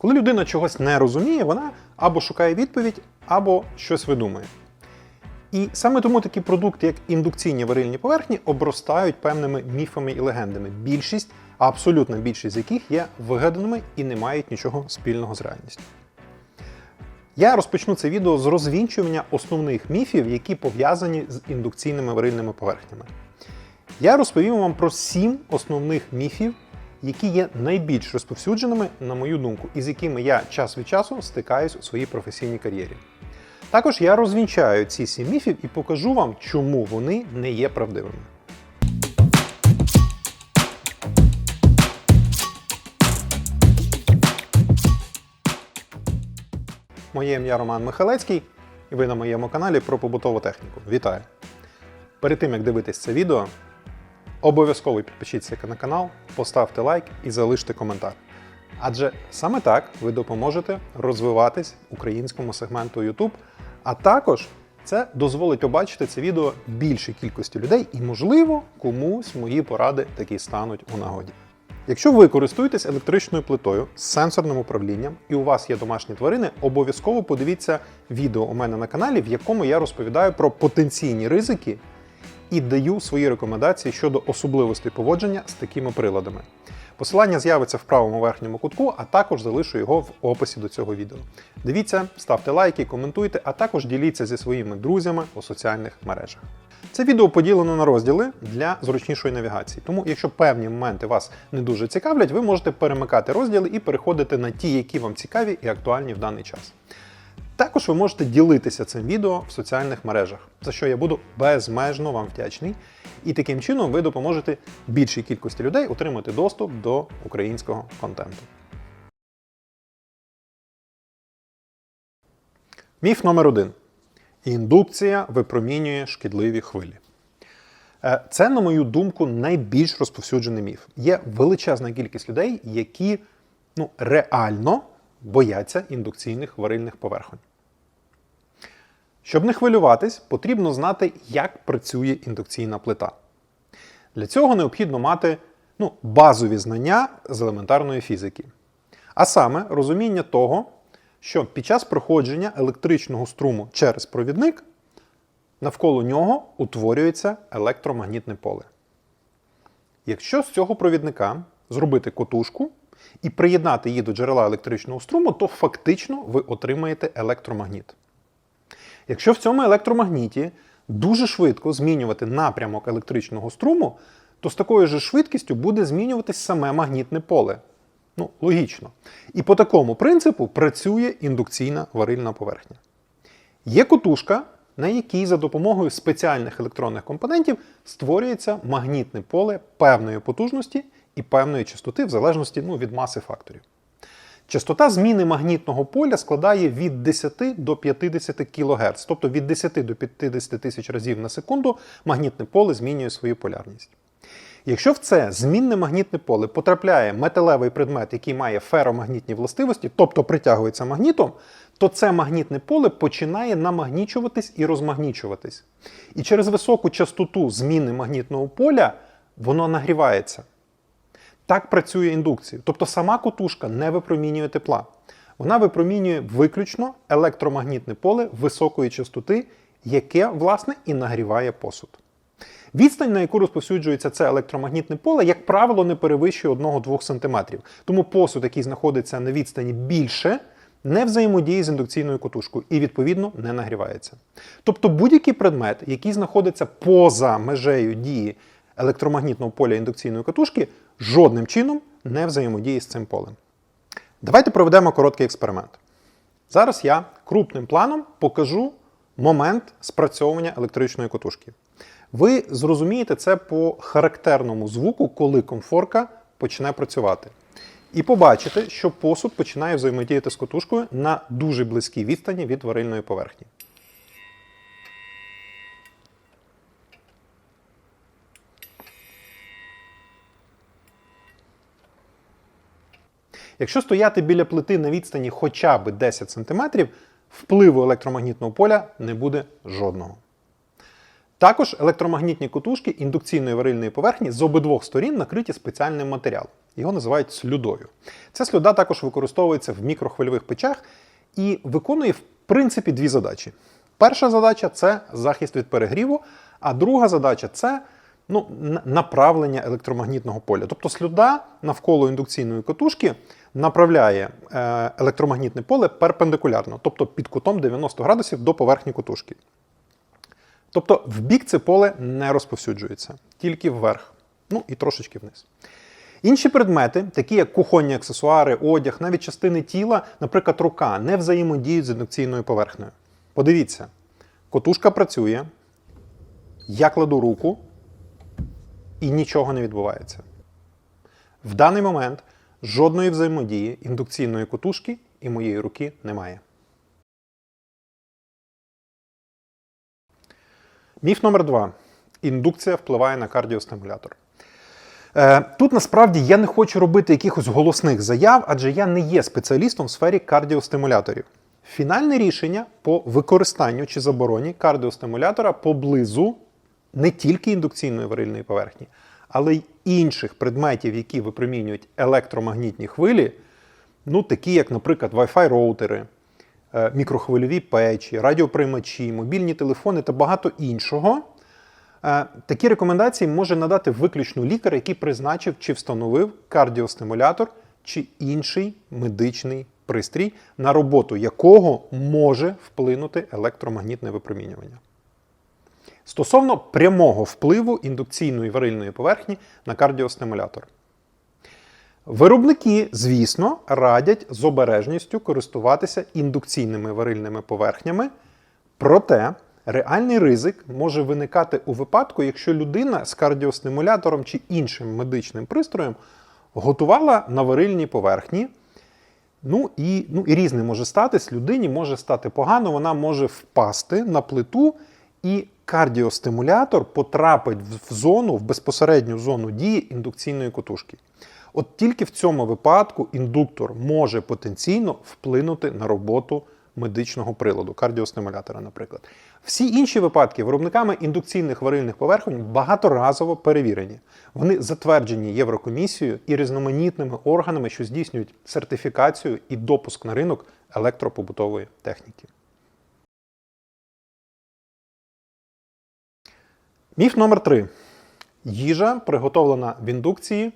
Коли людина чогось не розуміє, вона або шукає відповідь, або щось видумує. І саме тому такі продукти, як індукційні варильні поверхні, обростають певними міфами і легендами. Більшість, а абсолютна більшість з яких є вигаданими і не мають нічого спільного з реальністю. Я розпочну це відео з розвінчування основних міфів, які пов'язані з індукційними варильними поверхнями. Я розповім вам про сім основних міфів, які є найбільш розповсюдженими, на мою думку, і з якими я час від часу стикаюсь у своїй професійній кар'єрі. Також я розвінчаю ці сім міфів і покажу вам, чому вони не є правдивими. Моє ім'я Роман Михалецький, і ви на моєму каналі про побутову техніку. Вітаю! Перед тим як дивитись це відео, обов'язково підпишіться на канал, поставте лайк і залиште коментар. Адже саме так ви допоможете розвиватись українському сегменту YouTube, а також це дозволить побачити це відео більшій кількості людей, і, можливо, комусь мої поради такі стануть у нагоді. Якщо ви користуєтесь електричною плитою з сенсорним управлінням і у вас є домашні тварини, обов'язково подивіться відео у мене на каналі, в якому я розповідаю про потенційні ризики і даю свої рекомендації щодо особливостей поводження з такими приладами. Посилання з'явиться в правому верхньому кутку, а також залишу його в описі до цього відео. Дивіться, ставте лайки, коментуйте, а також діліться зі своїми друзями у соціальних мережах. Це відео поділено на розділи для зручнішої навігації. Тому, якщо певні моменти вас не дуже цікавлять, ви можете перемикати розділи і переходити на ті, які вам цікаві і актуальні в даний час. Також ви можете ділитися цим відео в соціальних мережах, за що я буду безмежно вам вдячний. І таким чином ви допоможете більшій кількості людей отримати доступ до українського контенту. Міф номер один. Індукція випромінює шкідливі хвилі. Е, Це, на мою думку, найбільш розповсюджений міф. Є величезна кількість людей, які ну, реально бояться індукційних варильних поверхонь. Щоб не хвилюватись, потрібно знати, як працює індукційна плита. Для цього необхідно мати ну, базові знання з елементарної фізики. А саме розуміння того, що під час проходження електричного струму через провідник навколо нього утворюється електромагнітне поле. Якщо з цього провідника зробити котушку і приєднати її до джерела електричного струму, то фактично ви отримаєте електромагніт. Якщо в цьому електромагніті дуже швидко змінювати напрямок електричного струму, то з такою ж швидкістю буде змінюватись саме магнітне поле. Ну, логічно. І по такому принципу працює індукційна варильна поверхня. Є котушка, на якій за допомогою спеціальних електронних компонентів створюється магнітне поле певної потужності і певної частоти, в залежності ну, від маси факторів. Частота зміни магнітного поля складає від 10 до 50 кГц, тобто від 10 до 50 тисяч разів на секунду магнітне поле змінює свою полярність. Якщо в це змінне магнітне поле потрапляє металевий предмет, який має феромагнітні властивості, тобто притягується магнітом, то це магнітне поле починає намагнічуватись і розмагнічуватись. І через високу частоту зміни магнітного поля воно нагрівається. Так працює індукція. Тобто сама котушка не випромінює тепла. Вона випромінює виключно електромагнітне поле високої частоти, яке, власне, і нагріває посуд. Відстань, на яку розповсюджується це електромагнітне поле, як правило, не перевищує 1-2 см. Тому посуд, який знаходиться на відстані більше, не взаємодіє з індукційною котушкою і, відповідно, не нагрівається. Тобто будь-який предмет, який знаходиться поза межею дії електромагнітного поля індукційної катушки, жодним чином не взаємодіє з цим полем. Давайте проведемо короткий експеримент. Зараз я крупним планом покажу момент спрацьовування електричної котушки. Ви зрозумієте це по характерному звуку, коли комфорка почне працювати. І побачите, що посуд починає взаємодіяти з котушкою на дуже близькій відстані від варильної поверхні. Якщо стояти біля плити на відстані хоча б 10 см, впливу електромагнітного поля не буде жодного. Також електромагнітні котушки індукційної варильної поверхні з обидвох сторін накриті спеціальним матеріалом. Його називають слюдою. Ця слюда також використовується в мікрохвильових печах і виконує в принципі дві задачі. Перша задача це захист від перегріву, а друга задача це ну, направлення електромагнітного поля. Тобто слюда навколо індукційної котушки направляє е, електромагнітне поле перпендикулярно, тобто під кутом 90 градусів до поверхні котушки. Тобто в бік це поле не розповсюджується, тільки вверх, ну і трошечки вниз. Інші предмети, такі як кухонні аксесуари, одяг, навіть частини тіла, наприклад, рука, не взаємодіють з індукційною поверхнею. Подивіться, котушка працює, я кладу руку, і нічого не відбувається. В даний момент жодної взаємодії індукційної котушки і моєї руки немає. Міф номер два. Індукція впливає на кардіостимулятор. Е, Тут насправді я не хочу робити якихось голосних заяв, адже я не є спеціалістом в сфері кардіостимуляторів. Фінальне рішення по використанню чи забороні кардіостимулятора поблизу не тільки індукційної варильної поверхні, але й інших предметів, які випромінюють електромагнітні хвилі, ну такі як, наприклад, Wi-Fi роутери, е, мікрохвильові печі, радіоприймачі, мобільні телефони та багато іншого. Е, Такі рекомендації може надати виключно лікар, який призначив чи встановив кардіостимулятор чи інший медичний пристрій, на роботу якого може вплинути електромагнітне випромінювання. Стосовно прямого впливу індукційної варильної поверхні на кардіостимулятор. Виробники, звісно, радять з обережністю користуватися індукційними варильними поверхнями, проте реальний ризик може виникати у випадку, якщо людина з кардіостимулятором чи іншим медичним пристроєм готувала на варильній поверхні. Ну і, ну і різне може статись. Людині може стати погано, вона може впасти на плиту, і кардіостимулятор потрапить в зону, в безпосередню зону дії індукційної котушки. От тільки в цьому випадку індуктор може потенційно вплинути на роботу медичного приладу, кардіостимулятора, наприклад. Всі інші випадки виробниками індукційних варильних поверхонь багаторазово перевірені. Вони затверджені Єврокомісією і різноманітними органами, що здійснюють сертифікацію і допуск на ринок електропобутової техніки. Міф номер 3. Їжа, приготовлена в індукції,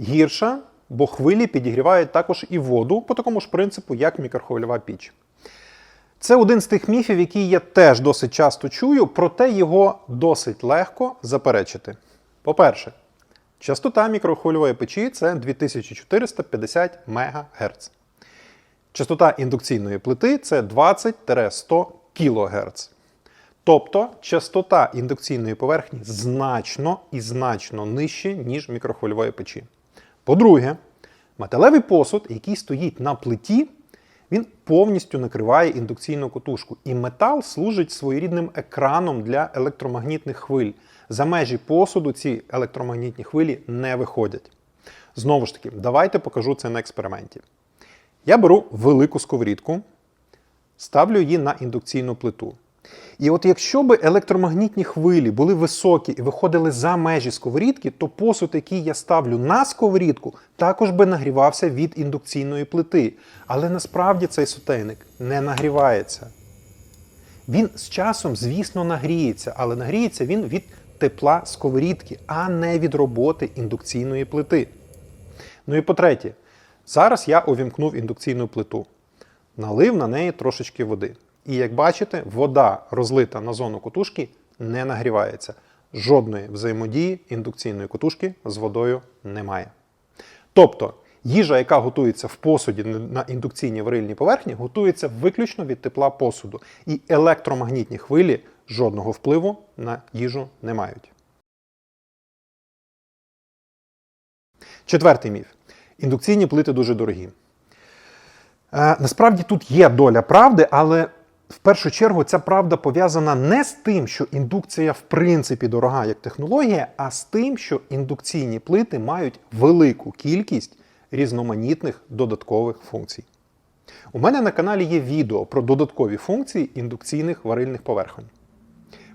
гірша, бо хвилі підігрівають також і воду по такому ж принципу, як мікрохвильова піч. Це один з тих міфів, які я теж досить часто чую, проте його досить легко заперечити. По-перше, частота мікрохвильової печі це 2450 МГц. Частота індукційної плити це 20-100 кГц. Тобто частота індукційної поверхні значно і значно нижче, ніж мікрохвильової печі. По-друге, металевий посуд, який стоїть на плиті, він повністю накриває індукційну котушку, і метал служить своєрідним екраном для електромагнітних хвиль. За межі посуду ці електромагнітні хвилі не виходять. Знову ж таки, давайте покажу це на експерименті. Я беру велику сковорідку, ставлю її на індукційну плиту. І от якщо б електромагнітні хвилі були високі і виходили за межі сковорідки, то посуд, який я ставлю на сковорідку, також би нагрівався від індукційної плити. Але насправді цей сотейник не нагрівається. Він з часом, звісно, нагріється, але нагріється він від тепла сковорідки, а не від роботи індукційної плити. Ну і по-третє, зараз я увімкнув індукційну плиту, налив на неї трошечки води. І як бачите, вода, розлита на зону котушки, не нагрівається. Жодної взаємодії індукційної котушки з водою немає. Тобто, їжа, яка готується в посуді на індукційній варильній поверхні, готується виключно від тепла посуду. І електромагнітні хвилі жодного впливу на їжу не мають. Четвертий міф. Індукційні плити дуже дорогі. Е, насправді тут є доля правди, але в першу чергу ця правда пов'язана не з тим, що індукція в принципі дорога як технологія, а з тим, що індукційні плити мають велику кількість різноманітних додаткових функцій. У мене на каналі є відео про додаткові функції індукційних варильних поверхонь.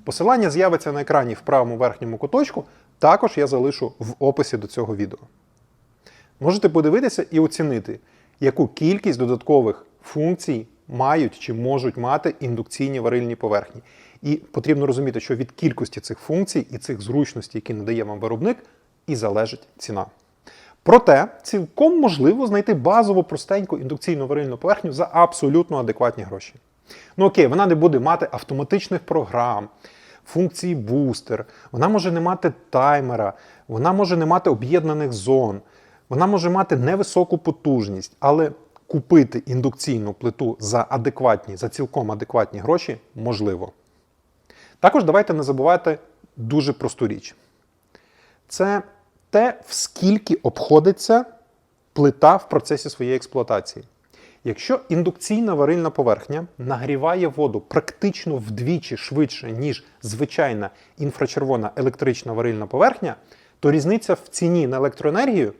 Посилання з'явиться на екрані в правому верхньому куточку, також я залишу в описі до цього відео. Можете подивитися і оцінити, яку кількість додаткових функцій мають чи можуть мати індукційні варильні поверхні. І потрібно розуміти, що від кількості цих функцій і цих зручностей, які надає вам виробник, і залежить ціна. Проте цілком можливо знайти базову простеньку індукційну варильну поверхню за абсолютно адекватні гроші. Ну окей, вона не буде мати автоматичних програм, функції бустер, вона може не мати таймера, вона може не мати об'єднаних зон, вона може мати невисоку потужність, але купити індукційну плиту за адекватні, за цілком адекватні гроші можливо. Також давайте не забувати дуже просту річ. Це те, в скільки обходиться плита в процесі своєї експлуатації. Якщо індукційна варильна поверхня нагріває воду практично вдвічі швидше, ніж звичайна інфрачервона електрична варильна поверхня, то різниця в ціні на електроенергію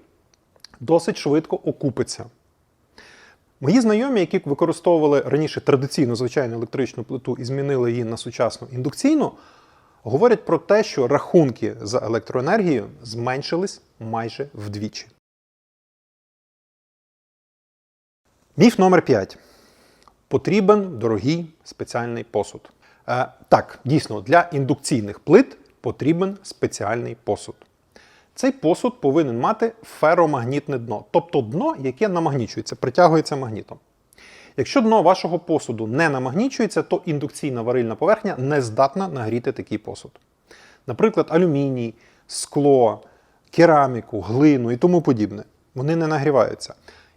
досить швидко окупиться. Мої знайомі, які використовували раніше традиційну звичайну електричну плиту і змінили її на сучасну індукційну, говорять про те, що рахунки за електроенергію зменшились майже вдвічі. Міф номер 5. Потрібен дорогий спеціальний посуд. Е, так, дійсно, для індукційних плит потрібен спеціальний посуд. Цей посуд повинен мати феромагнітне дно, тобто дно, яке намагнічується, притягується магнітом. Якщо дно вашого посуду не намагнічується, то індукційна варильна поверхня не здатна нагріти такий посуд. Наприклад, алюміній, скло, кераміку, глину і тому подібне. Вони не нагріваються.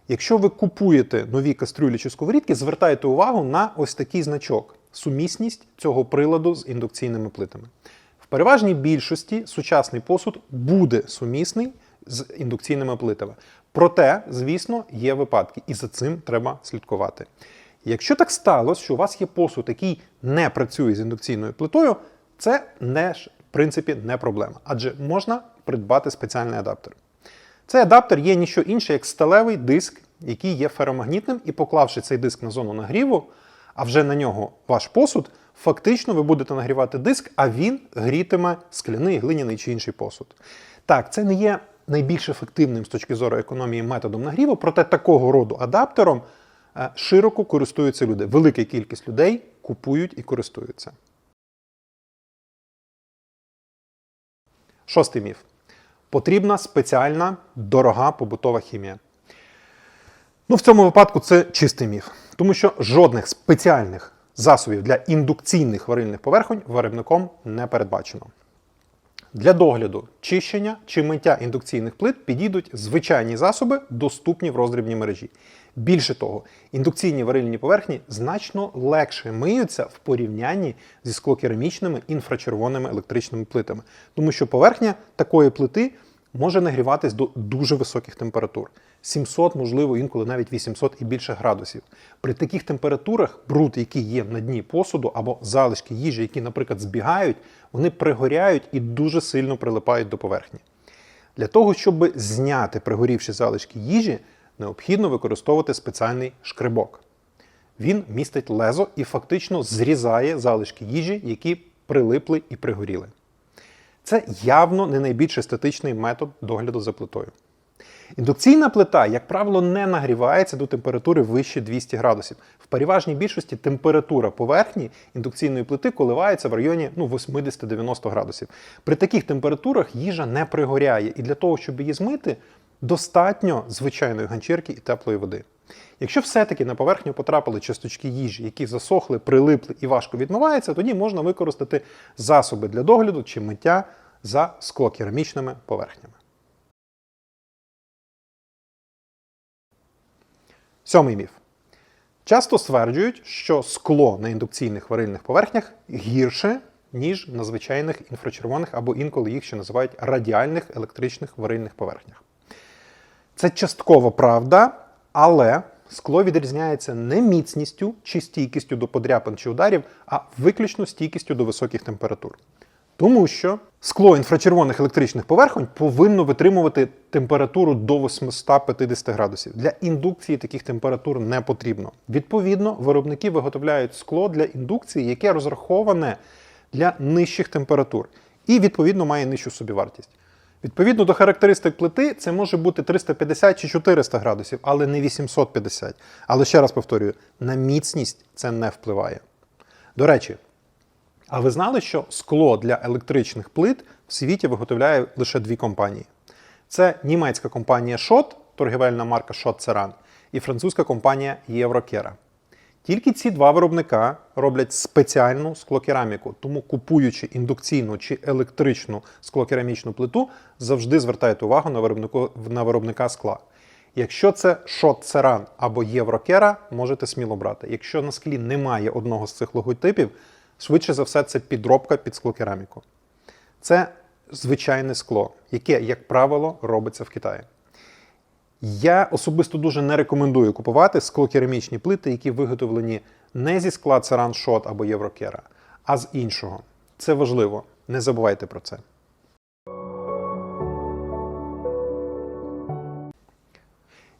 Якщо ви купуєте нові кастрюлі чи сковорідки, звертайте увагу на ось такий значок сумісність цього приладу з індукційними плитами. В переважній більшості сучасний посуд буде сумісний з індукційними плитами. Проте, звісно, є випадки, і за цим треба слідкувати. Якщо так сталося, що у вас є посуд, який не працює з індукційною плитою, це не в принципі не проблема, адже можна придбати спеціальний адаптер. Цей адаптер є ніщо інше, як сталевий диск, який є феромагнітним, і поклавши цей диск на зону нагріву, а вже на нього ваш посуд, фактично ви будете нагрівати диск, а він грітиме скляний, глиняний чи інший посуд. Так, це не є найбільш ефективним з точки зору економії методом нагріву, проте такого роду адаптером е, широко користуються люди. Велика кількість людей купують і користуються. Шостий міф. Потрібна спеціальна дорога побутова хімія. Ну, в цьому випадку це чистий міф, тому що жодних спеціальних засобів для індукційних варильних поверхонь виробником не передбачено. Для догляду чищення чи миття індукційних плит підійдуть звичайні засоби, доступні в роздрібній мережі. Більше того, індукційні варильні поверхні значно легше миються в порівнянні зі склокерамічними інфрачервоними електричними плитами, тому що поверхня такої плити може нагріватись до дуже високих температур 700, можливо, інколи навіть 800 і більше градусів. При таких температурах бруд, який є на дні посуду, або залишки їжі, які, наприклад, збігають, вони пригоряють і дуже сильно прилипають до поверхні. Для того, щоб зняти пригорівші залишки їжі, необхідно використовувати спеціальний шкребок. Він містить лезо і фактично зрізає залишки їжі, які прилипли і пригоріли. Це явно не найбільш естетичний метод догляду за плитою. Індукційна плита, як правило, не нагрівається до температури вище 200 градусів. В переважній більшості температура поверхні індукційної плити коливається в районі ну, 80-90 градусів. При таких температурах їжа не пригоряє, і для того, щоб її змити, достатньо звичайної ганчірки і теплої води. Якщо все-таки на поверхню потрапили часточки їжі, які засохли, прилипли і важко відмиваються, тоді можна використати засоби для догляду чи миття за склокерамічними поверхнями. Сьомий міф. Часто стверджують, що скло на індукційних варильних поверхнях гірше, ніж на звичайних інфрачервоних або інколи їх ще називають радіальних електричних варильних поверхнях. Це частково правда, але скло відрізняється не міцністю чи стійкістю до подряпин чи ударів, а виключно стійкістю до високих температур. Тому що скло інфрачервоних електричних поверхонь повинно витримувати температуру до 850 градусів. Для індукції таких температур не потрібно. Відповідно, виробники виготовляють скло для індукції, яке розраховане для нижчих температур і, відповідно, має нижчу собівартість. Відповідно до характеристик плити, це може бути 350 чи 400 градусів, але не 850. Але ще раз повторюю, на міцність це не впливає. До речі, а ви знали, що скло для електричних плит в світі виготовляє лише дві компанії? Це німецька компанія Schott, торгівельна марка Schott Ceran, і французька компанія Єврокера. Тільки ці два виробника роблять спеціальну склокераміку, тому купуючи індукційну чи електричну склокерамічну плиту, завжди звертайте увагу на, виробнику, на виробника скла. Якщо це Ceran або Єврокера, можете сміло брати. Якщо на склі немає одного з цих логотипів, швидше за все це підробка під склокераміку. Це звичайне скло, яке, як правило, робиться в Китаї. Я особисто дуже не рекомендую купувати склокерамічні плити, які виготовлені не зі скла Ceran Shot або Єврокера, а з іншого. Це важливо. Не забувайте про це.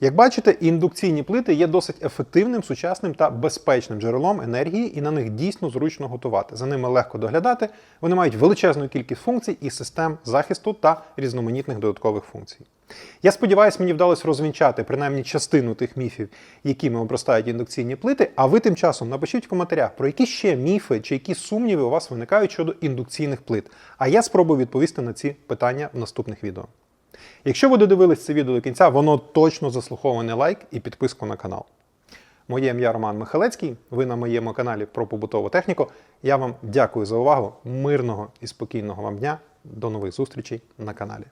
Як бачите, індукційні плити є досить ефективним, сучасним та безпечним джерелом енергії, і на них дійсно зручно готувати. За ними легко доглядати. Вони мають величезну кількість функцій і систем захисту та різноманітних додаткових функцій. Я сподіваюся, мені вдалося розвінчати принаймні частину тих міфів, якими обростають індукційні плити. А ви тим часом напишіть в коментарях, про які ще міфи чи які сумніви у вас виникають щодо індукційних плит. А я спробую відповісти на ці питання в наступних відео. Якщо ви додивились це відео до кінця, воно точно заслуховане лайк і підписку на канал. Моє ім'я Роман Михалецький. Ви на моєму каналі про побутову техніку. Я вам дякую за увагу. Мирного і спокійного вам дня. До нових зустрічей на каналі.